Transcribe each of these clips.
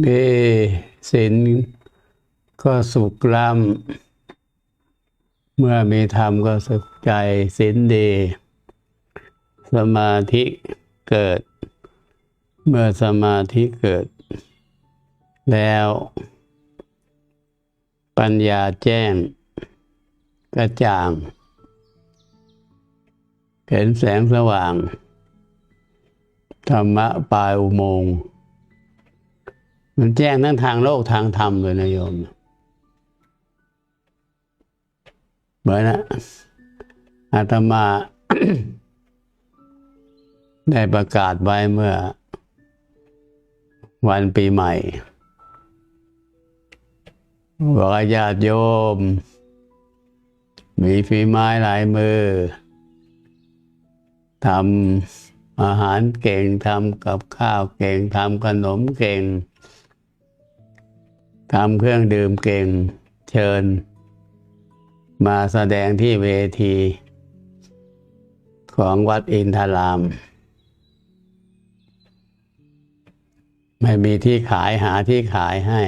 มีศีลก็สุขล้ำเมื่อมีธรรมก็สุขใจศีลดี สมาธิเกิด เมื่อสมาธิเกิด แล้ว ปัญญาแจ้ง กระจ่างเห็นแสงสว่าง ธรรมะปลายอุโมงค์ มันแจ้งทั้งทางโลกทางธรรมเลยนะโยมเหมือนนะอาตมา ได้ประกาศไว้เมื่อ วันปีใหม่บอกญาติโยม มีฝีไม้ลายมือทำอาหารเก่งทำกับข้าวเก่งทำขนมเก่ง ทำเครื่องดื่มเก่งเชิญ มาแสดงที่เวที ของวัดอินทราม ไม่มีที่ขายหาที่ขายให้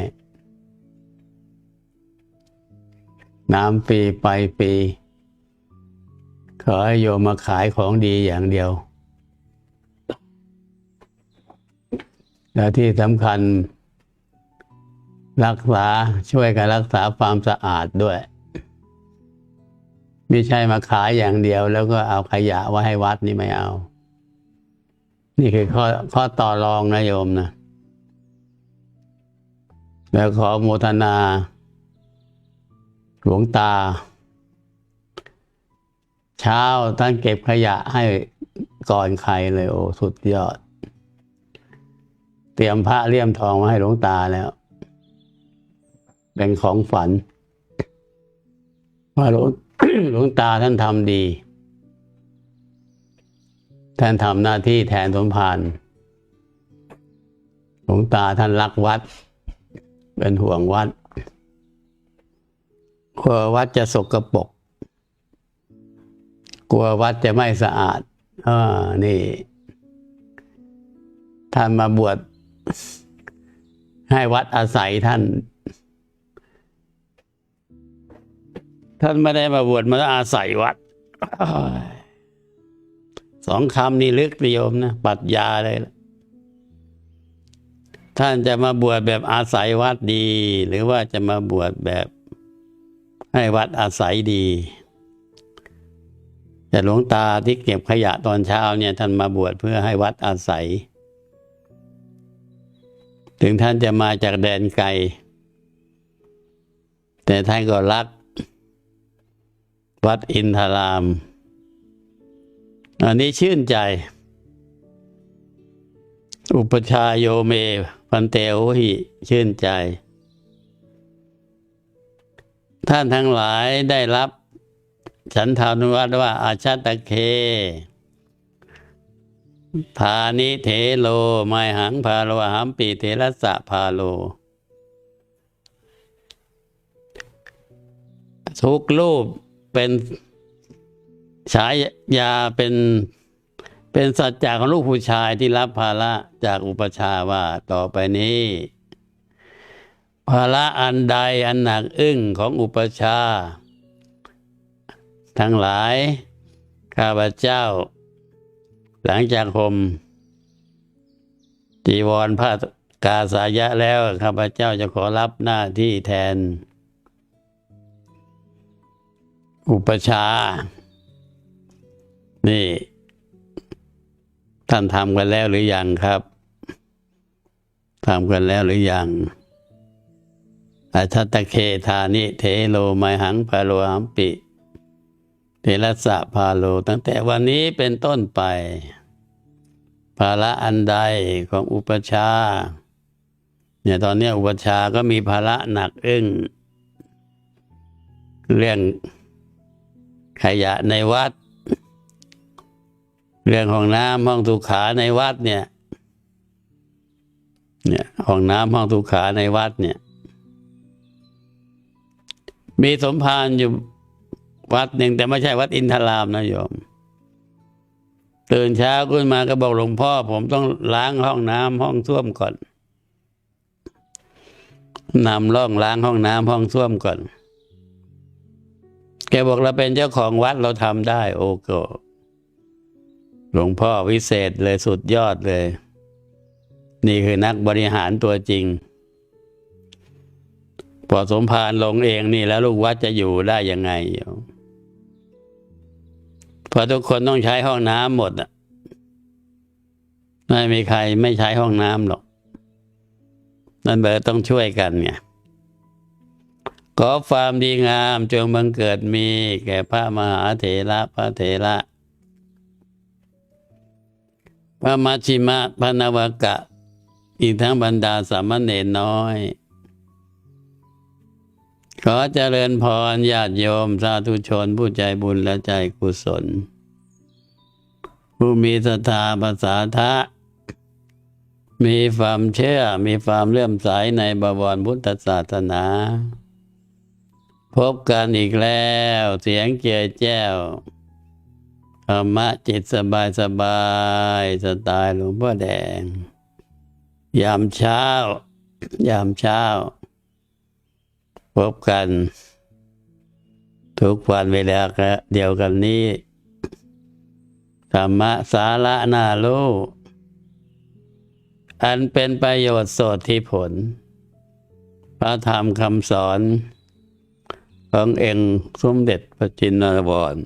น้ำฟรีไปฟรีขอให้โยมมาขายของดีอย่างเดียว แล้วที่สำคัญ รักษาช่วยกันรักษาความสะอาดด้วย ไม่ใช่มาขายอย่างเดียว แล้วก็เอาขยะไว้ให้วัดนี่ไม่เอา นี่คือข้อข้อต่อรองนะโยมนะแล้วขอโมทนา หลวงตา เช้าท่านเก็บขยะให้ก่อนใครเลยโอ้สุดยอด เตรียมพระเลี่ยมทองมาให้หลวงตาแล้ว เป็นของฝันว่าหลวงหลวงตาท่านทำดี ท่านทำหน้าที่แทนสมภารหลวงตาท่านรักวัด เป็นห่วงวัดกลัววัดจะสกปรกกลัววัดจะไม่สะอาดอ่านี่ ท่านมาบวชให้วัดอาศัยท่าน ท่านไม่ได้มาบวชมาอาศัยวัดสองคำนี่ลึกนิยมนะปรัดยาเลยท่านจะมาบวชแบบอาศัยวัดดี หรือว่าจะมาบวชแบบให้วัดอาศัยดี แต่หลวงตาที่เก็บขยะตอนเช้าเนี่ย ท่านมาบวชเพื่อให้วัดอาศัย ถึงท่านจะมาจากแดนไกล แต่ท่านก็รัก วัดอินทราม อันนี้ชื่นใจ อุปชาโยเม พันเตโอหิชื่นใจ ท่านทั้งหลายได้รับ ฉันทานุวัตว่า อาชาตะเคธานิเทโลไมหังพาโลหัมปีเทระสะพาโล ทุกรูป เป็นฉายาเป็นเป็นสัจจะของลูกผู้ชายที่รับภาระจากอุปชาว่าต่อไปนี้ ภาระอันใดอันหนักอึ้งของอุปชา ทั้งหลาย ข้าพเจ้า หลังจากผม จีวรผ้ากาสายะแล้ว ข้าพเจ้าจะขอรับหน้าที่แทน อุปชา นี่ ท่านทำกันแล้วหรือยังครับทำกันแล้วหรือยังอาชัตะเคธานิเทโลไมหังพาโลหัมปิเทระสะพาโล ตั้งแต่วันนี้เป็นต้นไป ภาระอันใดของอุปชา เนี่ยตอนนี้อุปชาก็มีภาระหนักอึ้งเรื่อง ขยะในวัด เรื่องห้องน้ำห้องสุขาในวัดเนี่ย เนี่ยห้องน้ำห้องสุขาในวัดเนี่ย มีสมภารอยู่วัดหนึ่งแต่ไม่ใช่วัดอินทรามนะโยมตื่นเช้าขึ้นมาก็บอกหลวงพ่อ ผมต้องล้างห้องน้ำห้องส้วมก่อนนำร่องล้างห้องน้ำห้องส้วมก่อน แกบอกเราเป็นเจ้าของวัดเราทำได้ โอ้โกหลวงพ่อวิเศษเลยสุดยอดเลย นี่คือนักบริหารตัวจริง พอสมภารลงเองนี่แล้วลูกวัดจะอยู่ได้ยังไงโยมเพราะทุกคนต้องใช้ห้องน้ำหมดอะไม่มีใครไม่ใช้ห้องน้ำหรอก นั่นเบอร์ต้องช่วยกันไง ขอความดีงามจงบังเกิดมี แก่พระมหาเถระพระเถระ พระมัชชิมะพระนวกะ อีกทั้งบรรดาสามเณรน้อย ขอเจริญพรญาติโยม สาธุชน ผู้ใจบุญและใจกุศล ผู้มีศรัทธาภาษาทะมีความเชื่อ มีความเลื่อมใสในบวรพุทธศาสนา พบกันอีกแล้วเสียงเกียแจ้วธรรมะจิตสบายสบายสไตล์หลวงพ่อแดง ยามเช้า ยามเช้า พบกัน ทุกวันเวลาเดียวกันนี้ ธรรมะสาระนารู้อันเป็นประโยชน์โสดที่ผล พระธรรมคำสอน ของเองสมเด็จพระจินนวร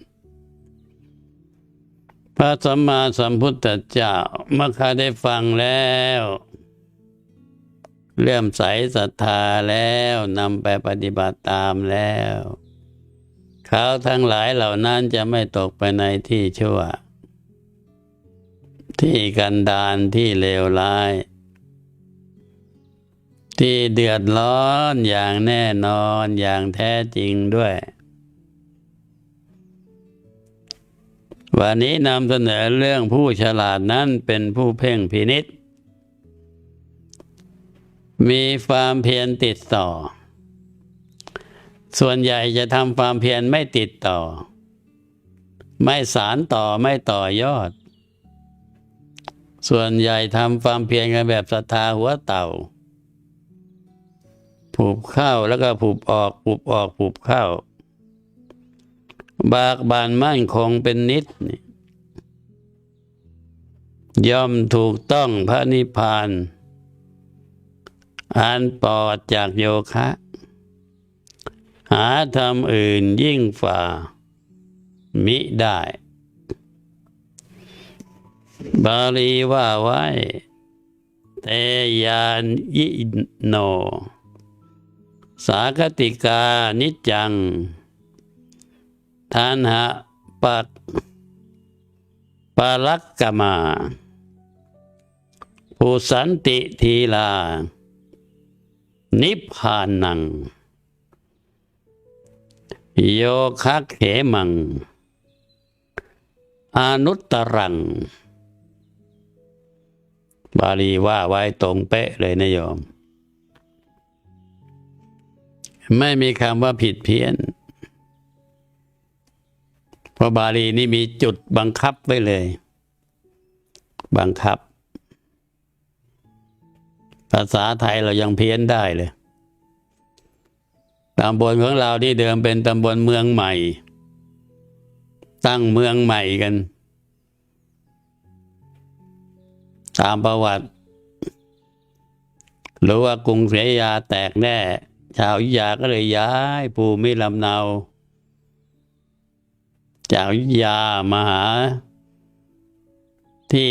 พระสัมมาสัมพุทธเจ้าเมื่อข้าได้ฟังแล้วเลื่อมใสศรัทธาแล้วนำไปปฏิบัติตามแล้วเขาทั้งหลายเหล่านั้นจะไม่ตกไปในที่ชั่ว ที่กันดานที่เลวร้าย ที่เดือดร้อนอย่างแน่นอนอย่างแท้จริงด้วย วันนี้นำเสนอเรื่องผู้ฉลาดนั้นเป็นผู้เพ่งพินิษมีความเพียรติดต่อ ส่วนใหญ่จะทำความเพียรไม่ติดต่อ ไม่สารต่อไม่ต่อยอด ส่วนใหญ่ทำความเพียรกันแบบศรัทธาหัวเต่า ผูบข้าวแล้วก็ผูบออกผูบออกผูบข้าว บากบานมั่นคงเป็นนิดย่อมถูกต้องพระนิพพานอันปอดจากโยคะ หาธรรมอื่นยิ่งฝ่า มิได้ บาลีว่าไว้ เตยานยิโน สากติกานิจจัง ทานหะปักปาลักกมาผู้สันติทีลา นิพพานัง โยคะเขมัง อนุตตรัง บาลีว่าไว้ตรงเป๊ะเลยนะโยม ไม่มีคำว่าผิดเพี้ยน เพราะบาลีนี่มีจุดบังคับไว้เลย บังคับ ภาษาไทยเรายังเพี้ยนได้เลยตำบลของเราที่เดิมเป็นตำบลเมืองใหม่ ตั้งเมืองใหม่กัน ตามประวัติ หรือว่ากรุงศรีอยุธยาแตกแน่ ชาวยุธยาก็เลยย้ายภูมิลำเนา จากยุธยามาหา ที่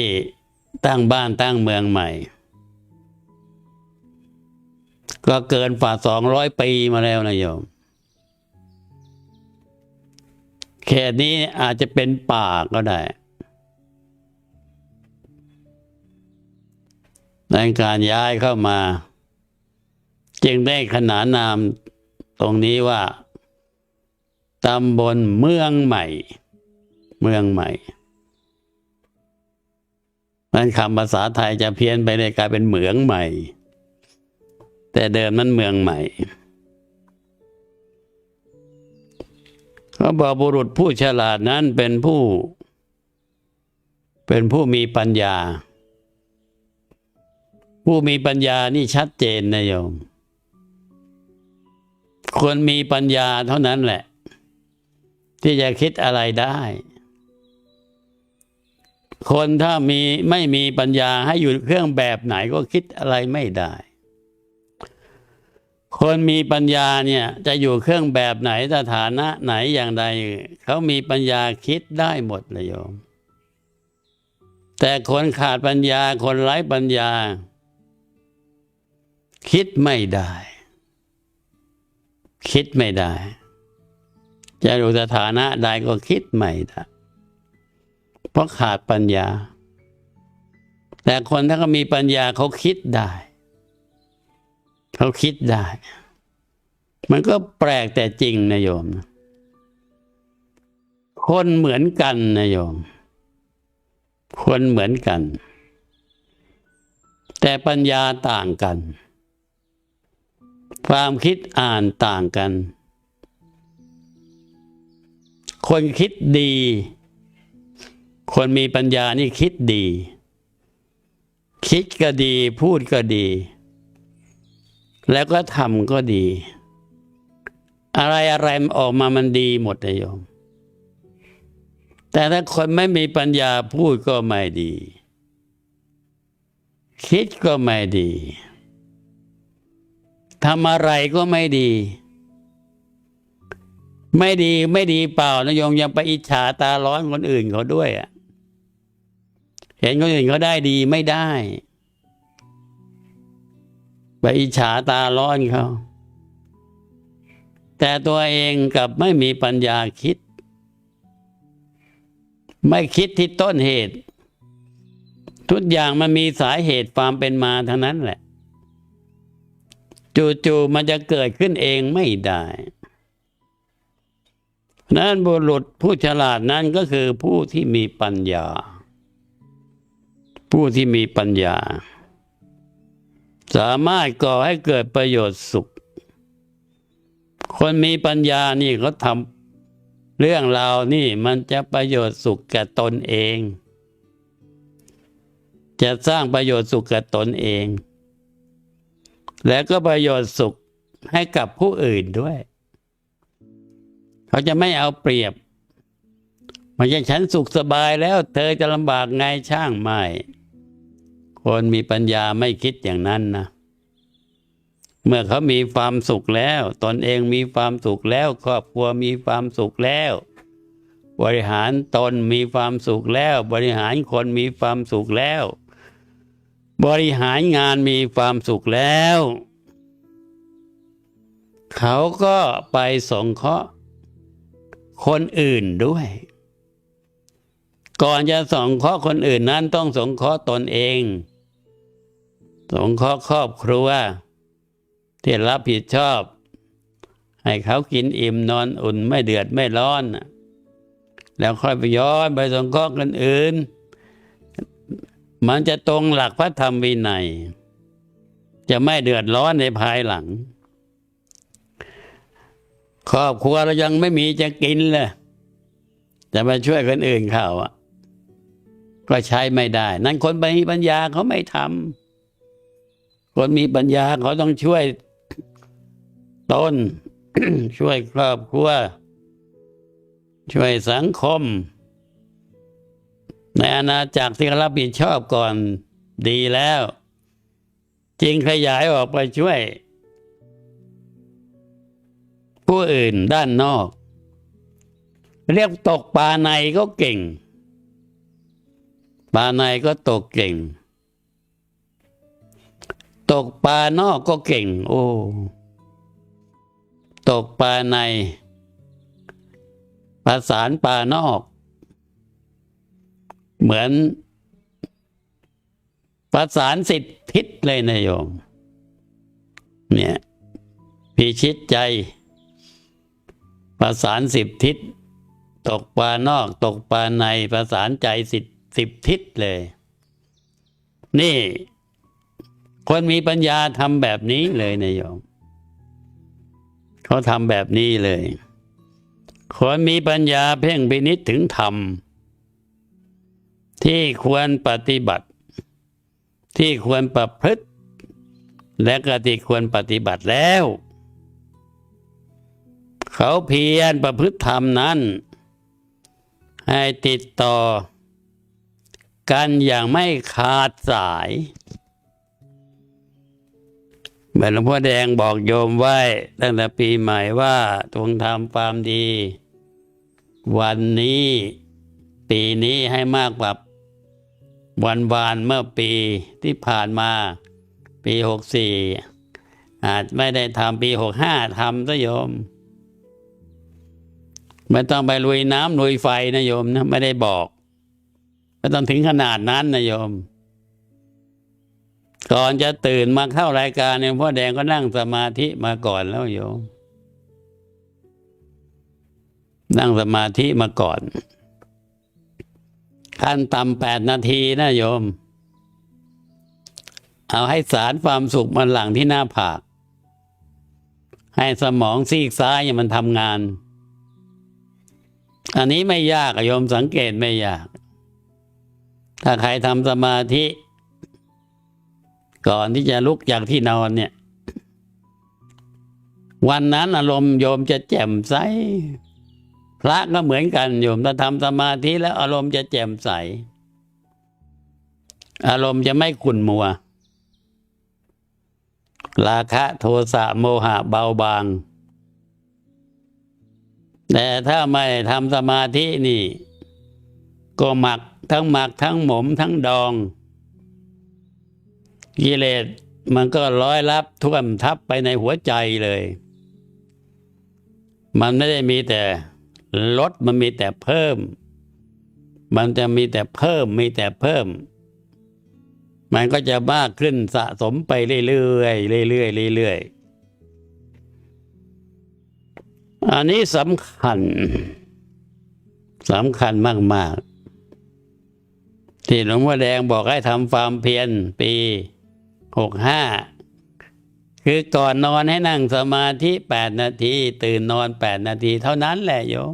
ตั้งบ้านตั้งเมืองใหม่ ก็เกินฝ่าสองร้อยปีมาแล้วนะโยมเขตนี้อาจจะเป็นป่าก็ได้ในการย้ายเข้ามา จึงได้ขนานนามตรงนี้ว่าตำบลเมืองใหม่ เมืองใหม่นั้นคำภาษาไทยจะเพี้ยนไปเลยกลายเป็นเหมืองใหม่ แต่เดิมนั้นเมืองใหม่เขาบอกบุรุษผู้ฉลาดนั้นเป็นผู้ เป็นผู้มีปัญญา ผู้มีปัญญานี่ชัดเจนนะโยม คนมีปัญญาเท่านั้นแหละ ที่จะคิดอะไรได้ คนถ้ามีไม่มีปัญญาให้อยู่เครื่องแบบไหนก็คิดอะไรไม่ได้ คนมีปัญญาเนี่ยจะอยู่เครื่องแบบไหนสถานะไหนอย่างใดเขามีปัญญาคิดได้หมดเลยโยม แต่คนขาดปัญญาคนไร้ปัญญา คิดไม่ได้ คิดไม่ได้ จะอยู่สถานะใดก็คิดไม่ได้เพราะขาดปัญญา แต่คนถ้าเขามีปัญญาเขาคิดได้ เขาคิดได้ มันก็แปลกแต่จริงนะโยม คนเหมือนกันนะโยม คนเหมือนกัน แต่ปัญญาต่างกัน ความคิดอ่านต่างกัน คนคิดดี คนมีปัญญานี่คิดดี คิดก็ดี พูดก็ดี แล้วก็ทำก็ดี อะไรอะไรออกมามันดีหมดเลยโยม แต่ถ้าคนไม่มีปัญญาพูดก็ไม่ดี คิดก็ไม่ดี ทำอะไรก็ไม่ดี ไม่ดีไม่ดีเปล่านะโยมยังไปอิจฉาตาร้อนคนอื่นเขาด้วยอะเห็นคนอื่นเขาได้ดีไม่ได้ไปอิจฉาตาร้อนเขาแต่ตัวเองกับไม่มีปัญญาคิด ไม่คิดที่ต้นเหตุ ทุกอย่างมันมีสาเหตุความเป็นมาทั้งนั้นแหละ จู่ๆมันจะเกิดขึ้นเองไม่ได้นั้นบุรุษผู้ฉลาดนั้นก็คือผู้ที่มีปัญญา ผู้ที่มีปัญญา สามารถก่อให้เกิดประโยชน์สุข คนมีปัญญานี่เขาทำเรื่องราวนี่มันจะประโยชน์สุขแก่ตนเอง จะสร้างประโยชน์สุขแก่ตนเอง แล้วก็ประโยชน์สุขให้กับผู้อื่นด้วย เขาจะไม่เอาเปรียบ มันจะฉันสุขสบายแล้ว เธอจะลำบากไงช่างไม่ คนมีปัญญาไม่คิดอย่างนั้นนะเมื่อเขามีความสุขแล้ว ตนเองมีความสุขแล้ว ครอบครัวมีความสุขแล้ว บริหารตนมีความสุขแล้ว บริหารคนมีความสุขแล้ว บริหารงานมีความสุขแล้ว เขาก็ไปสงเคราะห์คนอื่นด้วย ก่อนจะสงเคราะห์คนอื่นนั้นต้องสงเคราะห์ตนเอง สงเคราะห์ครอบครัวที่รับผิดชอบ ให้เขากินอิ่มนอนอุ่นไม่เดือดไม่ร้อน แล้วค่อยไปย้อนไปสงเคราะห์คนอื่น มันจะตรงหลักพระธรรมวินัย จะไม่เดือดร้อนในภายหลัง ครอบครัวเรายังไม่มีจะกินเลยจะมาช่วยคนอื่นเขาอะ ก็ใช้ไม่ได้ นั่นคนมีปัญญาเขาไม่ทำคนมีปัญญาเขาต้องช่วยตนช่วยครอบครัว ช่วยสังคม ในอาณาจักรที่รับผิดชอบก่อนดีแล้วจริงขยายออกไปช่วย ผู้อื่นด้านนอก เรียกตกปลาในก็เก่งปลาในก็ตกเก่ง ตกปลานอกก็เก่ง โอ้ ตกปลาใน ประสานปลานอก เหมือน ประสานสิทธิทิศเลยนะโยม เนี่ยพิชิตใจ ประสานสิบทิศ ตกปลานอก ตกปลาในประสานใจสิบสิบทิศเลย นี่ คนมีปัญญาทำแบบนี้เลยนะโยมเขาทำแบบนี้เลย คนมีปัญญาเพ่งพินิษถึงธรรม ที่ควรปฏิบัติ ที่ควรประพฤติ และก็ที่ควรปฏิบัติแล้ว เขาเพียรประพฤติธรรมนั้น ให้ติดต่อ กันอย่างไม่ขาดสายเหมือนหลวงพ่อแดงบอกโยมไว้ตั้งแต่ปีใหม่ว่าจงทำความดี วันนี้ปีนี้ให้มากกว่า วันวานเมื่อปีที่ผ่านมาปีหกสี่อาจไม่ได้ทำปีหกห้าทำซะโยม ไม่ต้องไปลุยน้ำลุยไฟนะโยมนะไม่ได้บอกไม่ต้องถึงขนาดนั้นนะโยม ก่อนจะตื่นมาเข้ารายการเนี่ยพ่อแดงก็นั่งสมาธิมาก่อนแล้วโยม นั่งสมาธิมาก่อน ขั้นต่ำแปดนาทีนะโยม เอาให้สารความสุขมันหลังที่หน้าผาก ให้สมองซีกซ้ายเนี่ยมันทำงาน อันนี้ไม่ยากโยมสังเกตไม่ยาก ถ้าใครทำสมาธิ ก่อนที่จะลุกจากที่นอนเนี่ย วันนั้นอารมณ์โยมจะแจ่มใส พระก็เหมือนกันโยมถ้าทำสมาธิแล้วอารมณ์จะแจ่มใส อารมณ์จะไม่ขุ่นมัว ราคะโทสะโมหะเบาบาง แต่ถ้าไม่ทำสมาธินี่ ก็หมักทั้งหมักทั้งหมมทั้งดอง กิเลสมันก็ร้อยรับท่วมทับไปในหัวใจเลย มันไม่ได้มีแต่ ลดมันมีแต่เพิ่ม มันจะมีแต่เพิ่มมีแต่เพิ่ม มันก็จะมากขึ้นสะสมไปเรื่อยๆเรื่อยๆเรื่อยๆอันนี้สำคัญสำคัญมาก ๆ ที่หลวงพ่อแดงบอกให้ทำความเพียรปีหกห้า คือก่อนนอนให้นั่งสมาธิแปดนาที ตื่นนอนแปดนาที เท่านั้นแหละโยม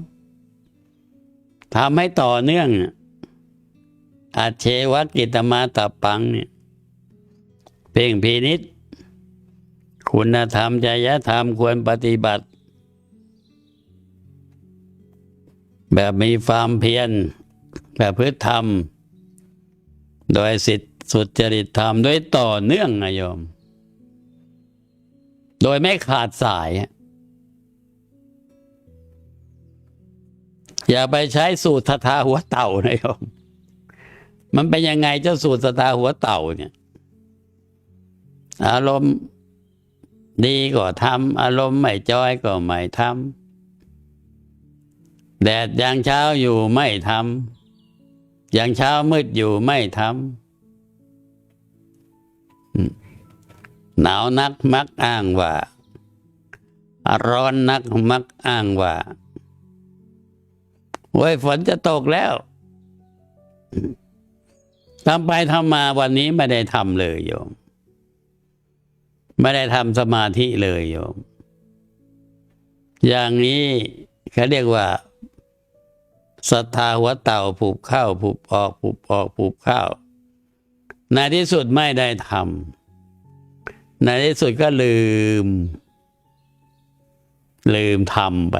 ทำให้ต่อเนื่องอาเชวกิตมาตปังเนี่ยเพ่งพีนิษคุณธรรมจริยธรรมควรปฏิบัติ แบบมีความเพียรแบบพฤติธรรม โดยสิทธิสุจริตธรรมด้วยต่อเนื่องนะโยม โดยไม่ขาดสาย อย่าไปใช้สูตรทาหัวเต่านะโยมมันเป็นยังไงเจ้าสูตรสตาหัวเต่าเนี่ย อารมณ์ดีก็ทำอารมณ์ไม่จอยก็ไม่ทำแดดยางเช้าอยู่ไม่ทำยางเช้ามืดอยู่ไม่ทำ หนาวนักมักอ้างว่า ร้อนนักมักอ้างว่าโอ้ยฝนจะตกแล้วทำไปทำมาวันนี้ไม่ได้ทำเลยโยม ไม่ได้ทำสมาธิเลยโยม อย่างนี้เขาเรียกว่าศรัทธาหัวเต่าผูกเข้าผูกออกผูกออกผูกเข้าในที่สุดไม่ได้ทำ ในที่สุดก็ลืม ลืมทำไป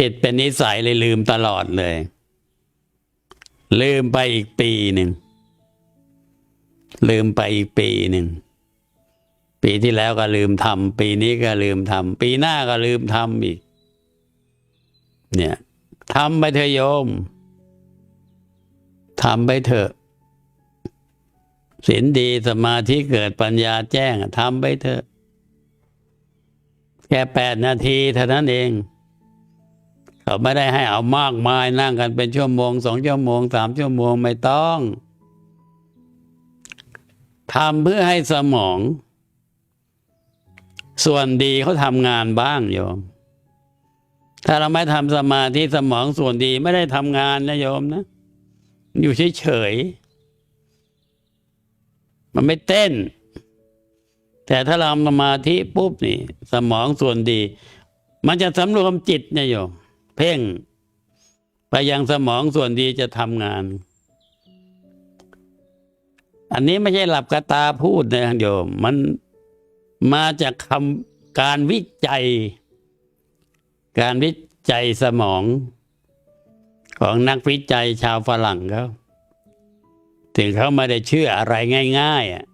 ติดเป็นนิสัยเลยลืมตลอดเลย ลืมไปอีกปีหนึ่ง ลืมไปอีกปีหนึ่ง ปีที่แล้วก็ลืมทำปีนี้ก็ลืมทำปีหน้าก็ลืมทำอีก เนี่ยทำไปเถอะโยมทำไปเถอะ ศีลดีสมาธิเกิดปัญญาแจ้งทำไปเถอะ แค่แปดนาทีเท่านั้นเอง เขาไม่ได้ให้เอามากมายนั่งกันเป็นชั่วโมงสองชั่วโมงสามชั่วโมงไม่ต้องทำเพื่อให้สมอง ส่วนดีเขาทำงานบ้างโยม ถ้าเราไม่ทำสมาธิสมองส่วนดีไม่ได้ทำงานนะโยมนะ อยู่เฉยๆ มันไม่เต้น แต่ถ้าเราทำสมาธิปุ๊บนี่ สมองส่วนดี มันจะสำรวมจิตเนี่ยโยมเพ่ง ไปยังสมองส่วนดีจะทำงาน อันนี้ไม่ใช่หลับกระตาพูดนะโยม มันมาจากคำการวิจัย การวิจัยสมองของนักวิจัยชาวฝรั่งเขา ถึงเขาไม่ได้เชื่ออะไรง่ายๆอะ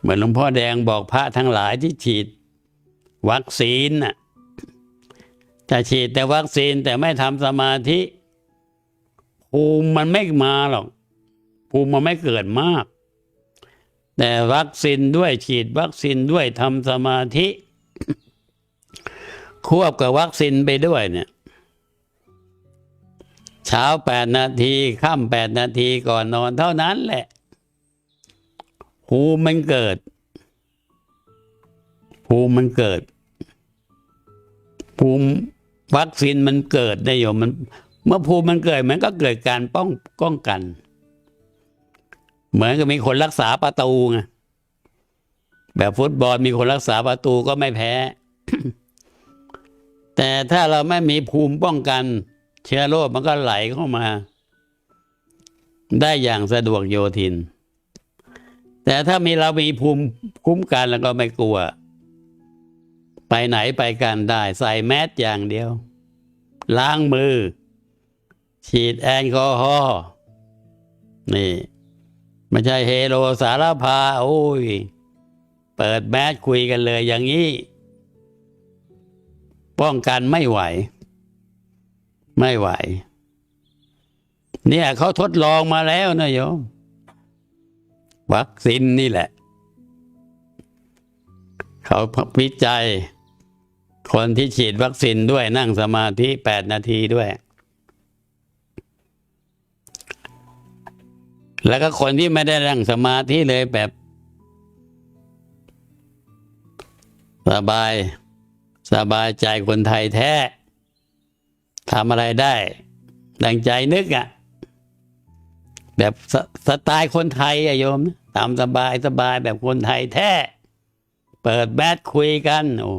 เหมือนหลวงพ่อแดงบอกพระทั้งหลายที่ฉีดวัคซีนน่ะจะฉีดแต่วัคซีนแต่ไม่ทำสมาธิภูมิมันไม่มาหรอกภูมิมันไม่เกิดมาก แต่วัคซีนด้วยฉีดวัคซีนด้วยทำสมาธิ ควบกับวัคซีนไปด้วยเนี่ย เช้าแปดนาทีค่ำแปดนาทีก่อนนอนเท่านั้นแหละภูมิมันเกิดภูมิมันเกิด ภูมิวัคซีนมันเกิดได้โยมมัน เมื่อภูมิมันเกิด มันก็เกิดการป้องป้องกัน เหมือนกับมีคนรักษาประตูไงแบบฟุตบอลมีคนรักษาประตูก็ไม่แพ้ แต่ถ้าเราไม่มีภูมิป้องกัน เชื้อโรคมันก็ไหลเข้ามา ได้อย่างสะดวกโยทิน แต่ถ้ามีเรามีภูมิคุ้มกันแล้วก็ไม่กลัว ไปไหนไปกันได้ใส่แมสอย่างเดียว ล้างมือ ฉีดแอลกอฮอล์นี่ไม่ใช่เฮโรสารพาโอ้ย เปิดแมสคุยกันเลยอย่างนี้ ป้องกันไม่ไหว ไม่ไหว เนี่ยเขาทดลองมาแล้วนะโยม วัคซีนนี่แหละ เขาวิจัย คนที่ฉีดวัคซีนด้วยนั่งสมาธิแปดนาทีด้วย แล้วก็คนที่ไม่ได้นั่งสมาธิเลยแบบสบาย สบายใจคนไทยแท้ ทำอะไรได้ ดังใจนึกอะ่ะ แบบสสไตล์คนไทยอะโยมนะตามสบายสบายแบบคนไทยแท้ เปิดแบทคุยกันโอ้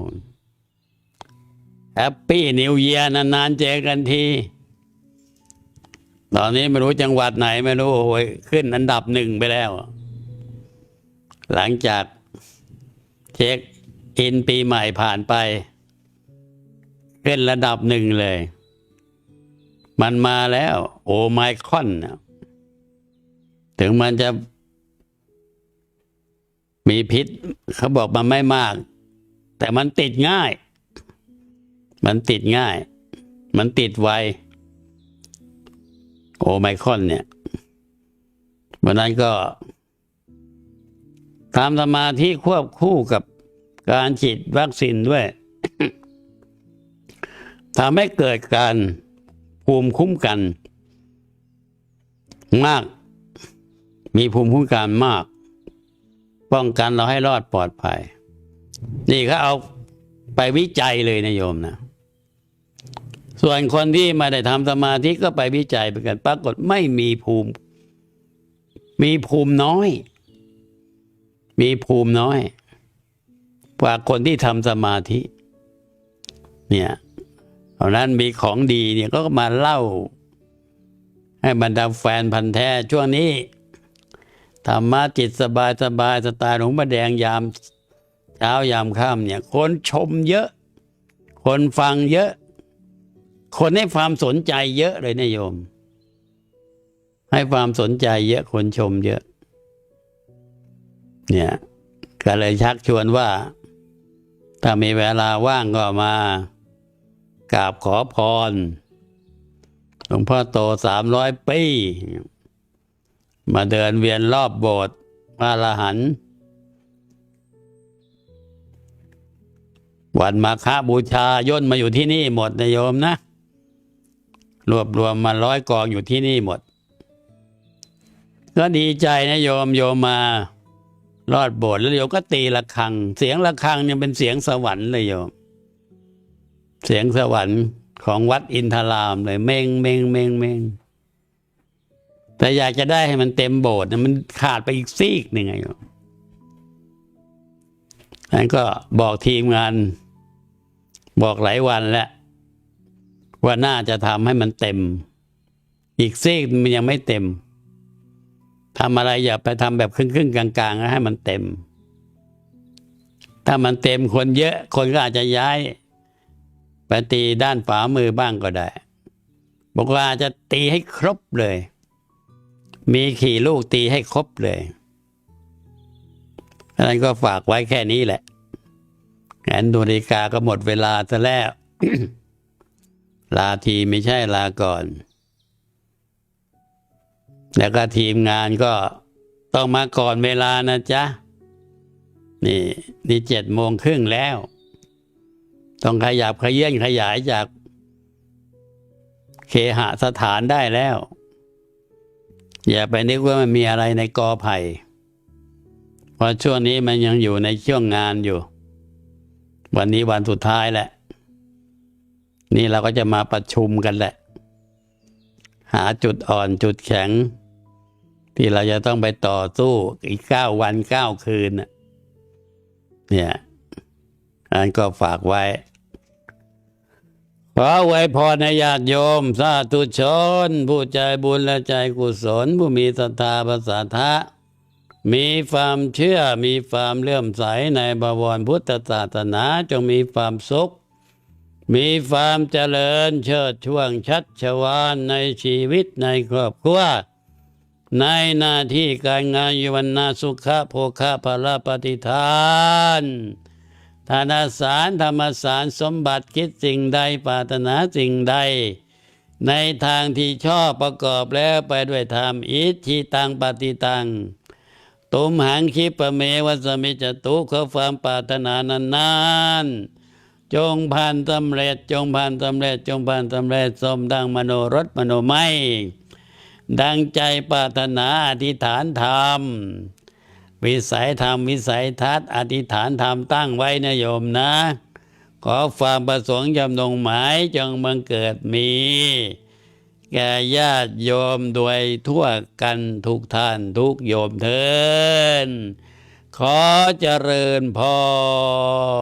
แฮปปี้นิวเยียนานๆเจอกันที ตอนนี้ไม่รู้จังหวัดไหน ไม่รู้โอ้ยขึ้นอันดับหนึ่งไปแล้ว หลังจากเช็คอินปีใหม่ผ่านไป ขึ้นระดับหนึ่งเลย มันมาแล้ว โอไมคอนนะถึงมันจะ มีพิษ เขาบอกมันไม่มาก แต่มันติดง่าย มันติดง่าย มันติดไว โอไมคอนเนี่ยวันนั้นก็ทำสมาธิควบคู่กับการฉีดวัคซีนด้วยทำให้เกิดการ ภูมิคุ้มกัน มาก มีภูมิคุ้มกันมาก ป้องกันเราให้รอดปลอดภัย นี่เขาเอาไปวิจัยเลยนะโยมนะส่วนคนที่ม่ได้ทำสมาธิก็ไปวิจัยไปกัน ปรากฏไม่มีภูมิ มีภูมิน้อย มีภูมิน้อย กว่าคนที่ทำสมาธิ เนี่ย ราะนั้นมีของดีเนี่ยก็มาเล่า ให้บรรดาแฟนพันธ์แท้ช่วงนี้ธรรมะจิตสบายสบายสไตล์หลวงพ่อแดงยามเช้ายามค่ำเนี่ย คนชมเยอะ คนฟังเยอะ คนให้ความสนใจเยอะเลยนะโยม ให้ความสนใจเยอะ คนชมเยอะ เนี่ย ก็เลยชักชวนว่า ถ้ามีเวลาว่างก็มา กราบขอพรหลวงพ่อโตสามร้อยปีมาเดินเวียนรอบโบสถ์พระหัน วันมาฆบูชาย่นมาอยู่ที่นี่หมดนะโยมนะ รวบรวมมาร้อยกองอยู่ที่นี่หมด ก็ดีใจนะโยมโยมมา รอดโบสถ์แล้วโยมก็ตีระฆัง เสียงระฆังเนี่ยเป็นเสียงสวรรค์เลยโยม เสียงสวรรค์ของวัดอินทรามเลย เมงเมงเมงเมงแต่อยากจะได้ให้มันเต็มโบสถ์มันขาดไปอีกซีกหนึ่งไงนั้นก็บอกทีมงาน บอกหลายวันแล้ว ว่าน่าจะทำให้มันเต็ม อีกซีกมันยังไม่เต็มทำอะไรอย่าไปทำแบบครึ่งๆกลางๆให้มันเต็ม ถ้ามันเต็มคนเยอะคนก็อาจจะย้าย ไปตีด้านฝ่ามือบ้างก็ได้ บอกว่าจะตีให้ครบเลย มีขี่ลูกตีให้ครบเลยอันนั้นก็ฝากไว้แค่นี้แหละแอนดูนาฬิกาก็หมดเวลาซะแล้ว ลาทีไม่ใช่ลาก่อน แล้วก็ทีมงานก็ต้องมาก่อนเวลานะจ๊ะ นี่นี่เจ็ดโมงครึ่งแล้ว ต้องขยับขยื่นขยายจากเคหสถานได้แล้ว อย่าไปนึกว่ามันมีอะไรในกอไผ่เพราะช่วงนี้มันยังอยู่ในช่วงงานอยู่ วันนี้วันสุดท้ายแหละ นี่เราก็จะมาประชุมกันแหละ หาจุดอ่อนจุดแข็ง ที่เราจะต้องไปต่อสู้อีกเก้าวันเก้าคืนเนี่ยอันก็ฝากไว้ ขอไว้พรในญาติโยม สาธุชน ผู้ใจบุญและใจกุศล ผู้มีศรัทธาภาษาทะ มีความเชื่อมีความเลื่อมใสในบวรพุทธศาสนาจงมีความสุข มีความเจริญเชิดช่วงชัดชวานในชีวิตในครอบครัวในหน้าที่การงานยวันนาสุขะโภคะพละปฏิทาน ธนาสารธรรมสารสมบัติคิดสิ่งใดปรารถนาสิ่งใด ในทางที่ชอบประกอบแล้วไปด้วยธรรมอิทธิตังปฏิตังตุมหังคิปะเมวัสมิจตุขอความปรารถนานานานๆจงผ่านสำเร็จจงผ่านสำเร็จจงผ่านสำเร็จสมดังมโนรสมโนไม่ดังใจปรารถนาอธิษฐานธรรม วิสัยธรรมวิสัยทัศน์อธิษฐานธรรมตั้งไว้นะโยมนะ ขอความประสงค์จำนงหมายจงบังเกิดมี แก่ญาติโยมโดยทั่วกันทุกท่านทุกโยมเทินขอเจริญพร